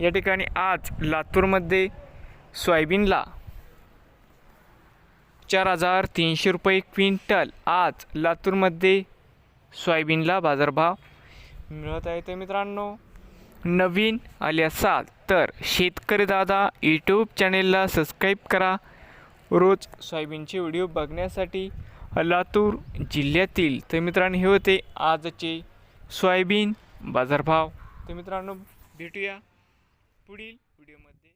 या ठिकाणी आज लातूरमध्ये सोयाबीनला चार हजार तीनशे रुपये क्विंटल आज लातूरमध्ये सोयाबीनला बाजारभाव मिळत आहे. तर मित्रांनो नवीन आले असाल तर शेतकरी दादा यूट्यूब चॅनेलला सबस्क्राईब करा. रोज सोयाबीनचे व्हिडिओ बघण्यासाठी लातूर जिल्ह्यातील तर मित्रांनो हे होते आजचे सोयाबीन बाजारभाव. तर मित्रांनो भेटूया. पुढील व्हिडिओमध्ये